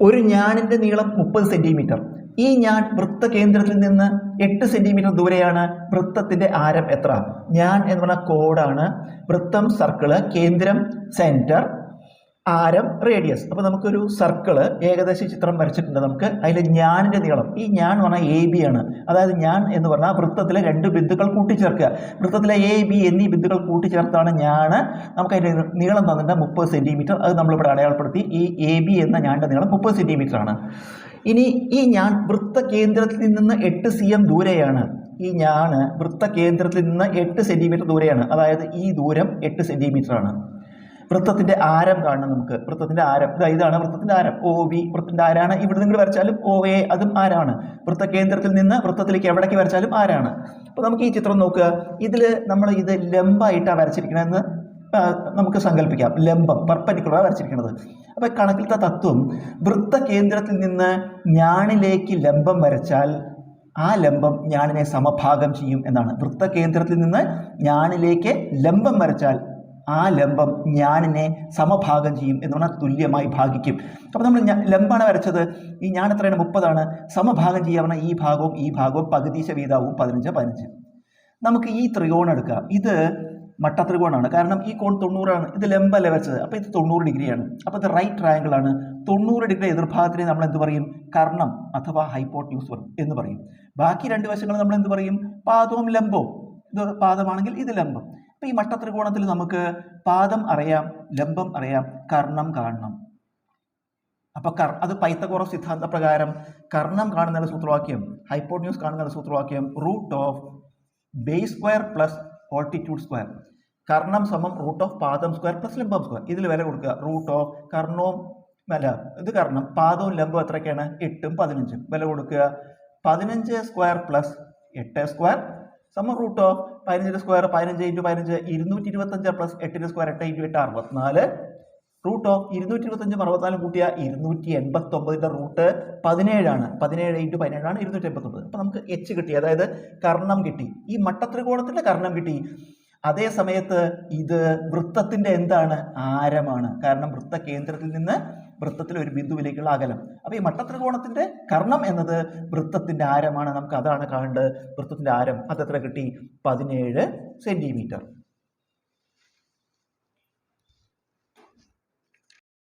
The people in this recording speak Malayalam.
ഒരു ഞാനിന്റെ നീളം മുപ്പത് സെന്റിമീറ്റർ ഈ ഞാൻ വൃത്തകേന്ദ്രത്തിൽ നിന്ന് എട്ട് സെന്റിമീറ്റർ ദൂരെയാണ് വൃത്തത്തിന്റെ ആരം എത്ര? ഞാൻ എന്ന് പറഞ്ഞ കോഡാണ്. വൃത്തം സർക്കിൾ കേന്ദ്രം സെന്റർ ആരം റേഡിയസ് അപ്പോൾ നമുക്കൊരു സർക്കിൾ ഏകദേശ ചിത്രം വരച്ചിട്ടുണ്ട് നമുക്ക്. അതിലെ ഞാനിന്റെ നീളം. ഈ ഞാൻ എന്ന് പറഞ്ഞാൽ എ ബി ആണ്. അതായത് ഞാൻ എന്ന് പറഞ്ഞാൽ വൃത്തത്തിലെ രണ്ട് ബിന്ദുക്കൾ കൂട്ടിച്ചേർക്കുക. വൃത്തത്തിലെ എ ബി എന്നീ ബിന്ദുക്കൾ കൂട്ടിച്ചേർത്താണ് ഞാൻ. നമുക്ക് അതിന്റെ നീളം തന്നിട്ടുണ്ട് മുപ്പത് സെന്റിമീറ്റർ അത് നമ്മളിവിടെ അടയാളപ്പെടുത്തി. ഈ എ ബി എന്ന ഞാന്റെ നീളം മുപ്പത് സെന്റിമീറ്റർ ആണ്. ഇനി ഈ ഞാൻ വൃത്തകേന്ദ്രത്തിൽ നിന്ന് എട്ട് സി എം ദൂരെയാണ്. ഈ ഞാണ് വൃത്തകേന്ദ്രത്തിൽ നിന്ന് എട്ട് സെന്റിമീറ്റർ ദൂരെയാണ്. അതായത് ഈ ദൂരം എട്ട് സെന്റിമീറ്റർ ആണ്. വൃത്തത്തിന്റെ ആരം കാണണം നമുക്ക്. വൃത്തത്തിന്റെ ആരം. ഇതാ ഇതാണ് വൃത്തത്തിന്റെ ആരം. ഒ വി വൃത്തത്തിന്റെ ആരാണ്? ഇവിടെ നിങ്ങൾ വരച്ചാലും ഒ എ അതും ആരാണ്? വൃത്തകേന്ദ്രത്തിൽ നിന്ന് വൃത്തത്തിലേക്ക് എവിടേക്ക് വരച്ചാലും ആരാണ്? അപ്പോൾ നമുക്ക് ഈ ചിത്രം നോക്കുക. ഇതിൽ നമ്മൾ ഇത് ലംബായിട്ടാണ് വരച്ചിരിക്കണമെന്ന് നമുക്ക് സങ്കല്പിക്കാം. ലംബം പെർപ്പനിക്കുലറാണ് വരച്ചിരിക്കുന്നത് അപ്പോൾ കണക്കിലത്തെ തത്വം വൃത്തകേന്ദ്രത്തിൽ നിന്ന് ഞാണിലേക്ക് ലംബം വരച്ചാൽ ആ ലംബം ഞാണിനെ സമഭാഗം ചെയ്യും എന്നാണ്. വൃത്തകേന്ദ്രത്തിൽ നിന്ന് ഞാണിലേക്ക് ലംബം വരച്ചാൽ ആ ലംബം ഞാനിനെ സമഭാഗം ചെയ്യും എന്ന് പറഞ്ഞാൽ തുല്യമായി ഭാഗിക്കും. അപ്പോൾ നമ്മൾ ലംബാണ് വരച്ചത്. ഈ ഞാൻ എത്രയാണ്? മുപ്പതാണ്. സമഭാഗം ചെയ്യുക പറഞ്ഞാൽ ഈ ഭാഗവും ഈ ഭാഗവും പകുതീശ വീതാവും പതിനഞ്ച് പതിനഞ്ച്. നമുക്ക് ഈ ത്രികോണം എടുക്കാം. ഇത് മട്ട ത്രികോണമാണ് കാരണം ഈ കോൺ തൊണ്ണൂറാണ്. ഇത് ലംബല്ലേ വരച്ചത്. അപ്പോൾ ഇത് തൊണ്ണൂറ് ഡിഗ്രിയാണ്. അപ്പോൾ ഇത് റൈറ്റ് ട്രയാങ്കിൾ ആണ്. തൊണ്ണൂറ് ഡിഗ്രി എതിർഭാഗത്തിനെ നമ്മൾ എന്ത് പറയും? കർണം അഥവാ ഹൈപ്പോട്യൂസ് എന്ന് പറയും. ബാക്കി രണ്ട് വശങ്ങൾ നമ്മൾ എന്ത് പറയും? പാദവും ലംബവും. ഇത് പാദമാണെങ്കിൽ ഇത് ലംബം. ഈ മട്ട ത്രികോണത്തിൽ നമുക്ക് പാദം അറിയാം ലംബം അറിയാം കർണം കാണണം. അപ്പൊ കർ അത് പൈത്തകോറ സിദ്ധാന്ത പ്രകാരം കർണം കാണുന്ന സൂത്രവാക്യം ഹൈപ്പോട്യൂസ് കാണുന്ന സൂത്രവാക്യം root of base square plus altitude square. Karnam സമം റൂട്ട് ഓഫ് പാദം സ്ക്വയർ പ്ലസ് ലംബം സ്ക്വയർ. ഇതിൽ വില കൊടുക്കുക. റൂട്ട് ഓഫ് കർണവും അല്ല ഇത് കർണം പാദവും ലംബവും എത്രയൊക്കെയാണ്? എട്ടും പതിനഞ്ചും. വില കൊടുക്കുക. പതിനഞ്ച് സ്ക്വയർ പ്ലസ് എട്ട് സ്ക്വയർ സമം റൂട്ട് ഓഫ് പതിനഞ്ചിന്റെ സ്ക്വയർ പതിനഞ്ച് ഇന്റു പതിനഞ്ച് ഇരുന്നൂറ്റി ഇരുപത്തഞ്ച് പ്ലസ് എട്ടിന്റെ സ്ക്വയർ എട്ട് ഇന്റു എട്ട് അറുപത്തിനാല്. റൂട്ട് ഓഫ് ഇരുന്നൂറ്റി ഇരുപത്തഞ്ചും അറുപത്തിനാലും കൂട്ടിയ ഇരുന്നൂറ്റി എൺപത്തൊമ്പതിന്റെ റൂട്ട് പതിനേഴാണ്. പതിനേഴ് ഇന്റു പതിനേഴാണ് ഇരുന്നൂറ്റി എൺപത്തൊമ്പത് അപ്പോൾ നമുക്ക് എച്ച് കിട്ടി. അതായത് കർണം കിട്ടി. ഈ മട്ടത്രികോണത്തിന്റെ കർണം കിട്ടി. അതേ സമയത്ത് ഇത് വൃത്തത്തിന്റെ എന്താണ്? ആരമാണ്. കാരണം വൃത്ത കേന്ദ്രത്തിൽ നിന്ന് വൃത്തത്തിലെ ഒരു ബിന്ദുവിലേക്കുള്ള അകലം. അപ്പോൾ ഈ മട്ടത്രികോണത്തിന്റെ കർണം എന്നത് വൃത്തത്തിന്റെ ആരമാണ്. നമുക്ക് അതാണ് കാണേണ്ടത്. വൃത്തത്തിന്റെ ആരം അത് എത്ര കിട്ടി? പതിനേഴ് സെന്റിമീറ്റർ